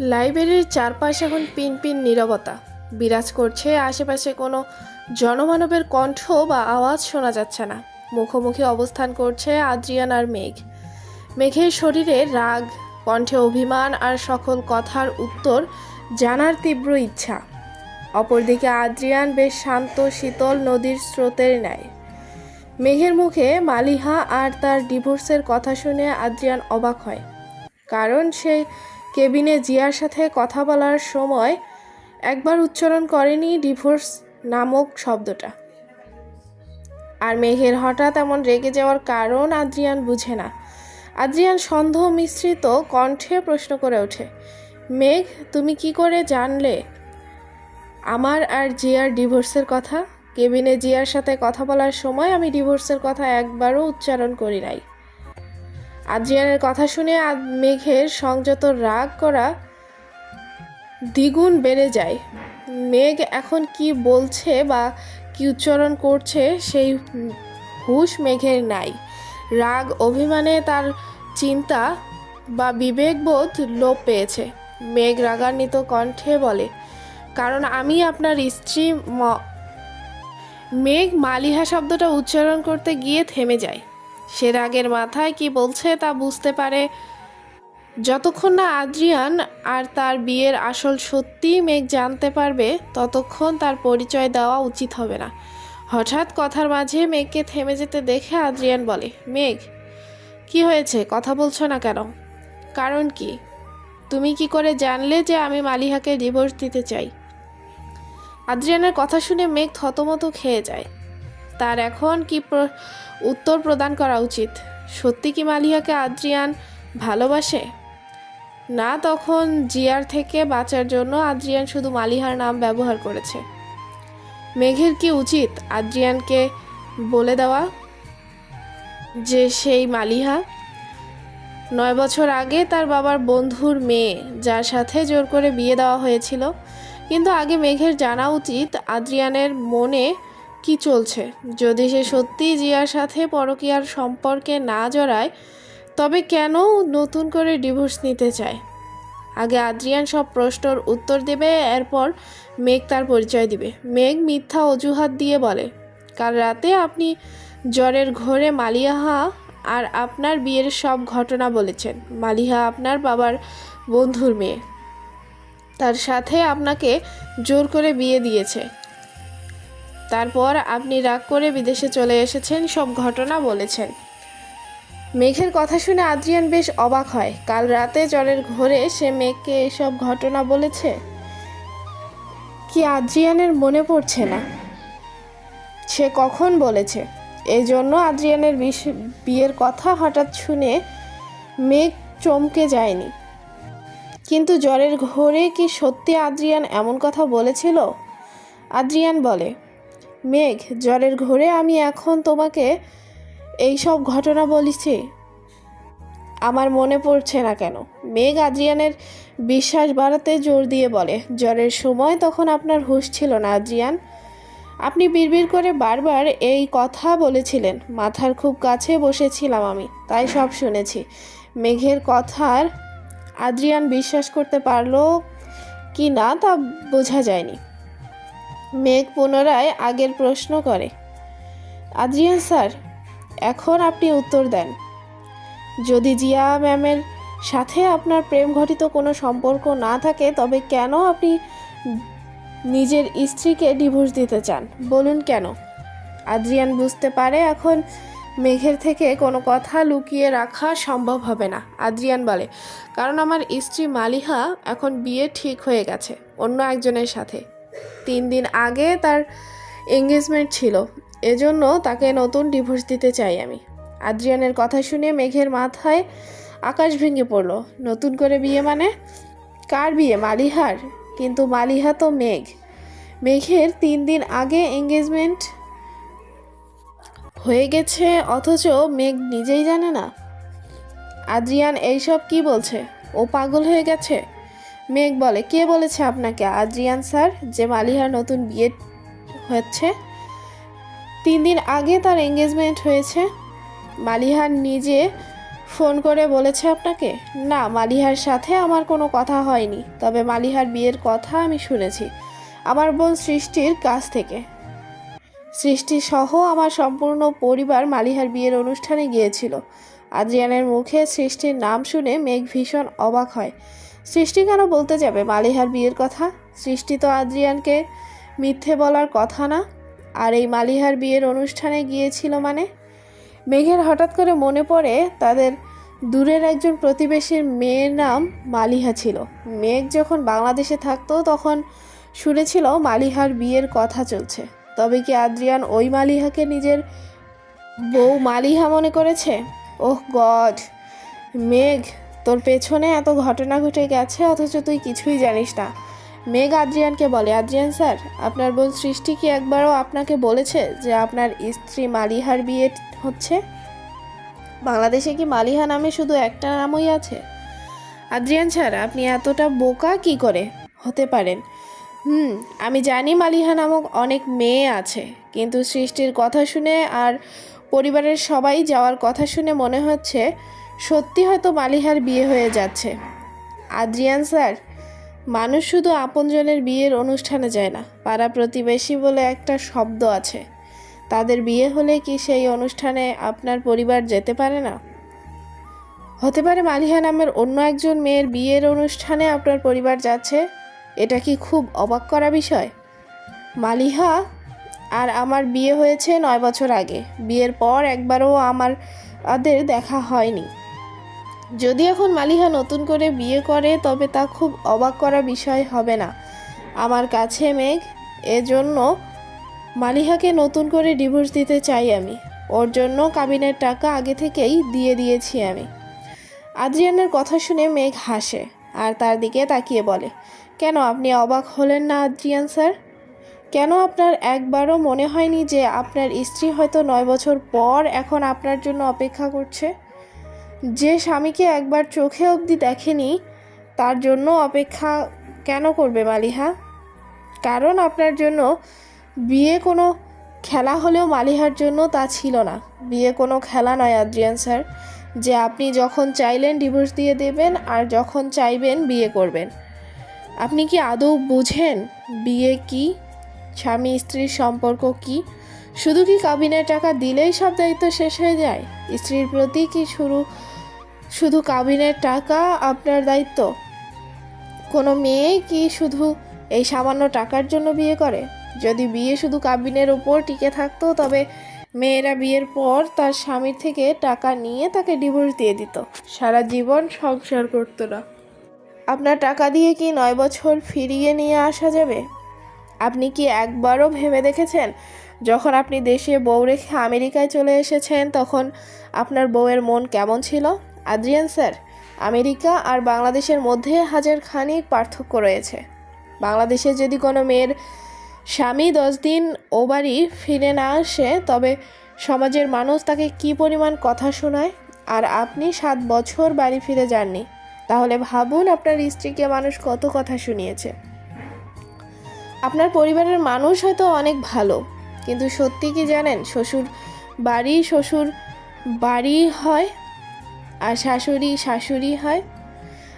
লাইব্রেরির চারপাশ এখন পিন পিন নীরবতা। বিরাজ করছে আশেপাশে কোনো জনমানবের কণ্ঠ বা আওয়াজ শোনা যাচ্ছে না। মুখোমুখি অবস্থান করছে আদ্রিয়ান আর মেঘ। মেঘের শরীরে রাগ, কণ্ঠে অভিমান আর সকল কথার উত্তর জানার তীব্র ইচ্ছা। অপরদিকে আদ্রিয়ান বেশ শান্ত, শীতল নদীর স্রোতের ন্যায়। মেঘের মুখে মালিহা আর তার ডিভোর্সের কথা শুনে আদ্রিয়ান অবাক হয়। কারণ সে কেবিনে জিয়ার সাথে কথা বলার সময় একবার উচ্চারণ করেনি ডিভোর্স নামক শব্দটা। আর মেঘের হঠাৎ এমন রেগে যাওয়ার কারণ আদ্রিয়ান বুঝে না। আদ্রিয়ান সন্দেহ মিশ্রিত কণ্ঠে প্রশ্ন করে ওঠে, মেঘ, তুমি কি করে জানলে আমার আর জিয়ার ডিভোর্সের কথা? কেবিনে জিয়ার সাথে কথা বলার সময় আমি ডিভোর্সের কথা একবারও উচ্চারণ করি নাই। আদ্রিয়ানের কথা শুনে মেঘের সংযত রাগ করা দ্বিগুণ বেড়ে যায়। মেঘ এখন কি বলছে বা কি উচ্চারণ করছে সেই হুশ মেঘের নাই। রাগ, অভিমানে তার চিন্তা বা বিবেকবোধ লোপ পেয়েছে। মেঘ রাগান্বিত কণ্ঠে বলে, কারণ আমি আপনার স্ত্রী মেঘ মালিহা শব্দটা উচ্চারণ করতে গিয়ে থেমে যায়। সে রাগের মাথায় কি বলছে তা বুঝতে পারে। যতক্ষণ না আদ্রিয়ান আর তার বিয়ের আসল সত্যি মেঘ জানতে পারবে, ততক্ষণ তার পরিচয় দেওয়া উচিত হবে না। হঠাৎ কথার মাঝে মেঘকে থেমে যেতে দেখে আদ্রিয়ান বলে, মেঘ, কি হয়েছে? কথা বলছো না কেন? কারণ কি? তুমি কি করে জানলে যে আমি মালিহাকে ডিভোর্স দিতে চাই? আদ্রিয়ানের কথা শুনে মেঘ থতমত খেয়ে যায়। তার এখন কি উত্তর প্রদান করা উচিত? সত্যি কি মালিহাকে আদ্রিয়ান ভালোবাসে? না, তখন জিয়ার থেকে বাঁচার জন্য আদ্রিয়ান শুধু মালিহার নাম ব্যবহার করেছে। মেঘের কি উচিত আদ্রিয়ানকে বলে দেওয়া যে সেই মালিহা? নয় বছর আগে তার বাবার বন্ধুর মেয়ে, যার সাথে জোর করে বিয়ে দেওয়া হয়েছিল। কিন্তু আগে মেঘের জানা উচিত আদ্রিয়ানের মনে কি চলছে? যদি সে সত্যি জিয়ার সাথে পরকীয়ার সম্পর্কে না জড়ায়, তবে কেন নতুন করে ডিভোর্স নিতে চায়? আগে আদ্রিয়ান সব প্রশ্নর উত্তর দেবে, এরপর মেঘ তার পরিচয় দিবে। মেঘ মিথ্যা অজুহাত দিয়ে বলে, কাল রাতে আপনি জ্বরের ঘোরে মালিয়াহা আর আপনার বিয়ের সব ঘটনা বলেছেন। মালিহা আপনার বাবার বন্ধুর মেয়ে। তার সাথে আপনাকে জোর করে বিয়ে দিয়েছে। তারপর আপনি রাগ করে বিদেশে চলে এসেছেন, সব ঘটনা বলেছেন। মেঘের কথা শুনে আদ্রিয়ান বেশ অবাক হয়। কাল রাতে জ্বরের ঘোরে সে মেঘকে এসব ঘটনা বলেছে? কি আদ্রিয়ানের মনে পড়ছে না? সে কখন বলেছে? এই জন্য আদ্রিয়ানের বিয়ের কথা হঠাৎ শুনে মেঘ চমকে যায়নি। কিন্তু জ্বরের ঘোরে কি সত্যি আদ্রিয়ান এমন কথা বলেছিল? আদ্রিয়ান বলে মেঘ, জ্বরের ঘোরে আমি এখন তোমাকে এই সব ঘটনা বলেছি। আমার মনে পড়ছে না কেন। মেঘ আদ্রিয়ানের বিশ্বাস বাড়াতে জোর দিয়ে বলে, জ্বরের সময় তখন আপনার হুঁশ ছিল না আদ্রিয়ান? আপনি বিড়বিড় করে বারবার এই কথা বলেছিলেন। মাথার খুব কাছে বসেছিলাম আমি, তাই সব শুনেছি। মেঘের কথার আদ্রিয়ান বিশ্বাস করতে পারল কি না তা বোঝা যায়নি। মেঘ পুনরায় আগের প্রশ্ন করে। আদ্রিয়ান স্যার, এখন আপনি উত্তর দেন। যদি জিয়া ম্যামের সাথে আপনার প্রেম ঘটিত কোনো সম্পর্ক না থাকে, তবে কেন আপনি নিজের স্ত্রীকে ডিভোর্স দিতে চান? বলুন কেন? আদ্রিয়ান বুঝতে পারে এখন মেঘের থেকে কোনো কথা লুকিয়ে রাখা সম্ভব হবে না। আদ্রিয়ান বলে, কারণ আমার স্ত্রী মালিহা এখন বিয়ে ঠিক হয়ে গেছে, অন্য একজনের সাথে। তিন দিন আগে তার এঙ্গেজমেন্ট ছিল। এজন্য তাকে নতুন ডিভোর্স দিতে চাই আমি। আদ্রিয়ানের কথা শুনে মেঘের মাথায় আকাশ ভেঙে পড়ল। নতুন করে বিয়ে মানে? কার বিয়ে? মালিহার। কিন্তু মালিহা তো মেঘ। মেঘের তিন দিন আগে এঙ্গেজমেন্ট হয়ে গেছে, অথচ মেঘ নিজেই জানে না। আদ্রিয়ান এইসব কি বলছে? ও পাগল হয়ে গেছে? মেঘ বলে, কে বলেছে আপনাকে? আদ্রিয়ান স্যার, যে মালিহার নতুন বিয়ে হচ্ছে? তিন দিন আগে তার এঙ্গেজমেন্ট হয়েছে। মালিহার নিজে ফোন করে বলেছে আপনাকে? না, মালিহার সাথে আমার কোনো কথা হয়নি, তবে মালিহার বিয়ের কথা আমি শুনেছি। আমার বোন সৃষ্টির কাছ থেকে। সৃষ্টি সহ আমার সম্পূর্ণ পরিবার মালিহার বিয়ের অনুষ্ঠানে গিয়েছিল। আদ্রিয়ানের মুখে সৃষ্টির নাম শুনে মেঘ ভীষণ অবাক হয়। সৃষ্টি কেন বলতে যাবে মালিহার বিয়ের কথা? সৃষ্টি তো আদ্রিয়ানকে মিথ্যে বলার কথা না। আর এই মালিহার বিয়ের অনুষ্ঠানে গিয়েছিল মানে? মেঘের হঠাৎ করে মনে পড়ে তাদের দূরের একজন প্রতিবেশীর মেয়ের নাম মালিহা ছিল। মেঘ যখন বাংলাদেশে থাকতো তখন শুনেছিল মালিহার বিয়ের কথা চলছে। তবে কি আদ্রিয়ান ওই মালিহাকে নিজের বউ মালিহা মনে করেছে? Oh God! মেঘ তোর পেছনে এত ঘটনা ঘটে গেছে, অথচ তুই কিছুই জানিস না। মেঘ আদ্রিয়ানকে বলে, আদ্রিয়ান স্যার, আপনার বোন সৃষ্টি কি একবারও আপনাকে বলেছে যে আপনার স্ত্রী মালিহার বিয়ে হচ্ছে? বাংলাদেশে কি মালিহা নামে শুধু একটা নামই আছে? আদ্রিয়ান স্যার, আপনি এতটা বোকা কি করে হতে পারেন? হুম, আমি জানি মালিহা নামক অনেক মেয়ে আছে, কিন্তু সৃষ্টির কথা শুনে আর পরিবারের সবাই যাওয়ার কথা শুনে মনে হচ্ছে সত্যি হয়তো মালিহার বিয়ে হয়ে যাচ্ছে। আদ্রিয়ান স্যার, মানুষ শুধু আপনজনের বিয়ের অনুষ্ঠানে যায় না, পাড়া প্রতিবেশী বলে একটা শব্দ আছে। তাদের বিয়ে হলে কি সেই অনুষ্ঠানে আপনার পরিবার যেতে পারে না? হতে পারে মালিহা নামের অন্য একজন মেয়ের বিয়ের অনুষ্ঠানে আপনার পরিবার যাচ্ছে, এটা কি খুব অবাক করা বিষয়? মালিহা, আর আমার বিয়ে হয়েছে নয় বছর আগে, বিয়ের পর একবারও আমার তাদের দেখা হয়নি। যদি এখন মালিহা নতুন করে বিয়ে করে, তবে তা খুব অবাক করা বিষয় হবে না। আমার কাছে, মেঘ, এজন্য মালিহাকে নতুন করে ডিভোর্স দিতে চাই আমি। ওর জন্য কাবিনের টাকা আগে থেকেই দিয়ে দিয়েছি আমি। আদ্রিয়ানের কথা শুনে মেঘ হাসে আর তার দিকে তাকিয়ে বলে, কেন আপনি অবাক হলেন না আদ্রিয়ান স্যার? কেন আপনার একবারও মনে হয়নি যে আপনার স্ত্রী হয়তো নয় বছর পর এখন আপনার জন্য অপেক্ষা করছে? যে স্বামীকে একবার চোখে অবধি দেখেনি, তার জন্য অপেক্ষা কেন করবে মালিহা? কারণ আপনার জন্য বিয়ে কোনো খেলা হলেও মালিহার জন্য তা ছিল না। বিয়ে কোনো খেলা নয়, আদ্রিয়ান স্যার, যে আপনি যখন চাইলেন ডিভোর্স দিয়ে দেবেন আর যখন চাইবেন বিয়ে করবেন। আপনি কি আদৌ বুঝেন বিয়ে কি, স্বামী স্ত্রীর সম্পর্ক কি? শুধু কি কাবিনের টাকা দিলেই সব দায়িত্ব শেষ হয়ে যায়? স্ত্রীর প্রতি কি শুরু শুধু কাবিনের টাকা, আপনার দায়িত্ব। কোনো মেয়ে কি শুধু এই সামান্য টাকার জন্য বিয়ে করে? যদি বিয়ে শুধু কাবিনের ওপর টিকে থাকতো, তবে মেয়েরা বিয়ের পর তার স্বামীর থেকে টাকা নিয়ে তাকে ডিভোর্স দিয়ে দিত। সারা জীবন সংসার করতো না। আপনার টাকা দিয়ে কি নয় বছর ফিরিয়ে নিয়ে আসা যাবে? আপনি কি একবারও ভেবে দেখেছেন, যখন আপনি দেশে বউ রেখে আমেরিকায় চলে এসেছেন, তখন আপনার বউয়ের মন কেমন ছিল? আদ্রিয়ান স্যার, আমেরিকা আর বাংলাদেশের মধ্যে হাজার খানিক পার্থক্য রয়েছে। বাংলাদেশে যদি কোনো মেয়ের স্বামী দশ দিন ও বাড়ি ফিরে না আসে, তবে সমাজের মানুষ তাকে কি পরিমাণ কথা শোনায়? আর আপনি সাত বছর বাড়ি ফিরে যাননি, তাহলে ভাবুন আপনার স্ত্রীকে মানুষ কত কথা শুনিয়েছে। আপনার পরিবারের মানুষ হয়তো অনেক ভালো, কিন্তু সত্যি কি জানেন, শ্বশুর বাড়ি শ্বশুর বাড়ি হয় আর শাশুড়ি শাশুড়ি হয়?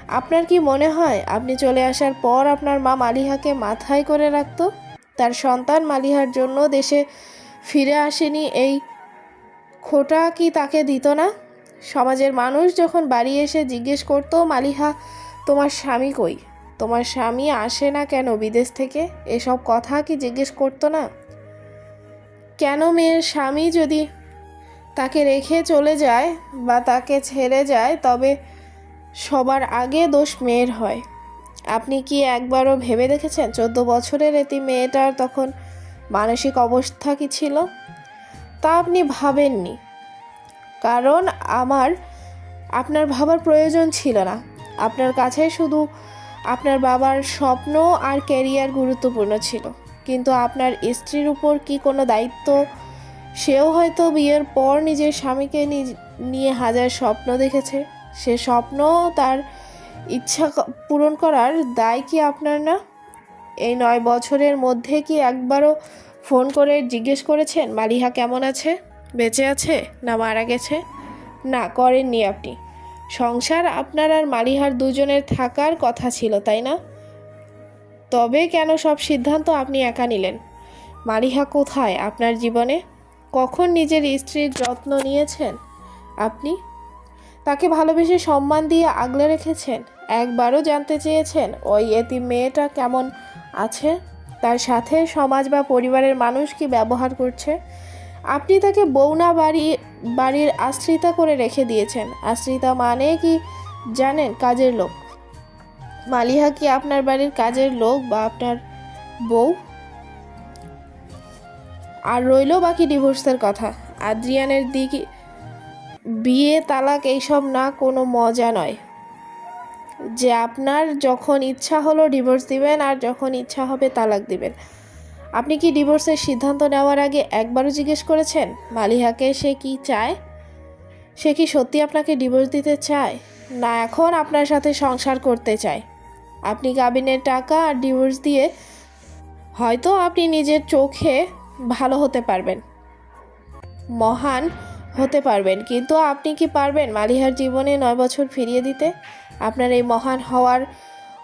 আপনার কি মনে হয় আপনি চলে আসার পর আপনার মা মালিহাকে মাথায় করে রাখত? তার সন্তান মালিহার জন্য দেশে ফিরে আসেনি এই খোটা কি তাকে দিত না? সমাজের মানুষ যখন বাড়ি এসে জিজ্ঞেস করতো, মালিহা, তোমার স্বামী কই? তোমার স্বামী আসে না কেন বিদেশ থেকে? এসব কথা কি জিজ্ঞেস করতো না? কেন মেয়ের স্বামী যদি তাকে রেখে চলে যায় বা তাকে ছেড়ে যায়, তবে সবার আগে দোষ মেয়ের হয়। আপনি কি একবারও ভেবে দেখেছেন চোদ্দ বছরের এটি মেয়েটার তখন মানসিক অবস্থা কি ছিল? তা আপনি ভাবেননি। কারণ আমার, আপনার ভাবার প্রয়োজন ছিল না। আপনার কাছে শুধু আপনার বাবার স্বপ্ন আর ক্যারিয়ার গুরুত্বপূর্ণ ছিল। কিন্তু আপনার স্ত্রীর উপর কি কোনো দায়িত্ব সেও হয়তো বিয়ের পর নিজের স্বামীকে নিয়ে হাজার স্বপ্ন দেখেছে। সে স্বপ্ন তার ইচ্ছা পূরণ করার দায় কি আপনার না? এই নয় বছরের মধ্যে কি একবারও ফোন করে জিজ্ঞেস করেছেন, মালিহা কেমন আছে? বেঁচে আছে না মারা গেছে? না, করেননি আপনি। সংসার আপনার আর মালিহার দুজনের থাকার কথা ছিল, তাই না? তবে কেন সব সিদ্ধান্ত আপনি একা নিলেন? মালিহা কোথায় আপনার জীবনে? কখন নিজের স্ত্রীর যত্ন নিয়েছেন আপনি? তাকে ভালোবেসে সম্মান দিয়ে আগলে রেখেছেন? একবারও জানতে চেয়েছেন ওই এতি মেয়েটা কেমন আছে? তার সাথে সমাজ বা পরিবারের মানুষ কি ব্যবহার করছে? আপনি তাকে বৌনা বাড়ি, বাড়ির আশ্রিতা করে রেখে দিয়েছেন। আশ্রিতা মানে কি জানেন কাজের লোক? মালিহা কি আপনার বাড়ির কাজের লোক বা আপনার বউ? আর রইল বাকি ডিভোর্সের কথা। আদ্রিয়ানের দিকে বিয়ে, তালাক এইসব না, কোনো মজা নয়। যে আপনার যখন ইচ্ছা হলো ডিভোর্স দিবেন, আর যখন ইচ্ছা হবে তালাক দিবেন। আপনি কি ডিভোর্সের সিদ্ধান্ত নেওয়ার আগে একবারও জিজ্ঞেস করেছেন, মালিহাকে সে কি চায়? সে কি সত্যি আপনাকে ডিভোর্স দিতে চায়? না, এখন আপনার সাথে সংসার করতে চায়। আপনি কাবিনের টাকা আর ডিভোর্স দিয়ে হয়তো আপনি নিজের চোখে ভালো হতে পারবেন। মহান হতে পারবেন। কিন্তু আপনি কি পারবেন মালিহার জীবনে নয় বছর ফিরিয়ে দিতে? আপনার এই মহান হওয়ার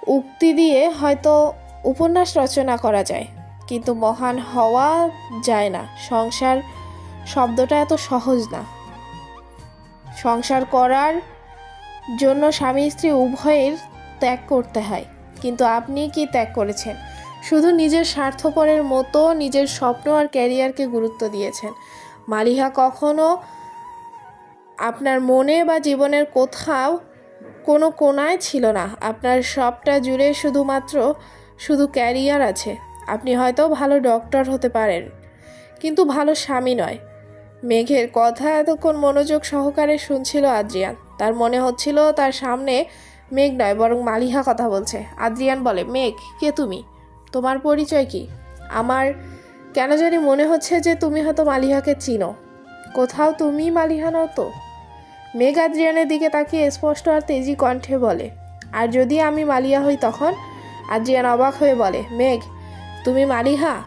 উক্তি দিয়ে হয়তো উপন্যাস রচনা করা যায়। কিন্তু মহান হওয়া যায় না। সংসার শব্দটা এত সহজ না। সংসার করার জন্য স্বামী স্ত্রী উভয়ের ত্যাগ করতে হয়। কিন্তু আপনি কি ত্যাগ করেছেন? শুধু নিজের স্বার্থপরের মতো নিজের স্বপ্ন আর ক্যারিয়ারকে গুরুত্ব দিয়েছেন। মালিহা কখনো আপনার মনে বা জীবনের কোথাও কোনো কোনায় ছিল না। আপনার সবটা জুড়ে শুধুমাত্র শুধু ক্যারিয়ার আছে। আপনি হয়তো ভালো ডক্টর হতে পারেন, কিন্তু ভালো স্বামী নয়। মেঘের কথা এতক্ষণ মনোযোগ সহকারে শুনছিল আদ্রিয়ান। তার মনে হচ্ছিল তার সামনে মেঘ নয়, বরং মালিহা কথা বলছে। আদ্রিয়ান বলে, মেঘ, কে তুমি? তোমার পরিচয় কি? আমার কেন জানি মনে হচ্ছে যে তুমি হয়তো মালিহাকে চিনো। কোথাও তুমি মালিহা নও তো। মেঘ আদ্রিয়ানের দিকে তাকিয়ে স্পষ্ট আর তেজি কণ্ঠে বলে, আর যদি আমি মালিয়া হই তখন? আদ্রিয়ান অবাক হয়ে বলে, মেঘ, তুমি মালিহা?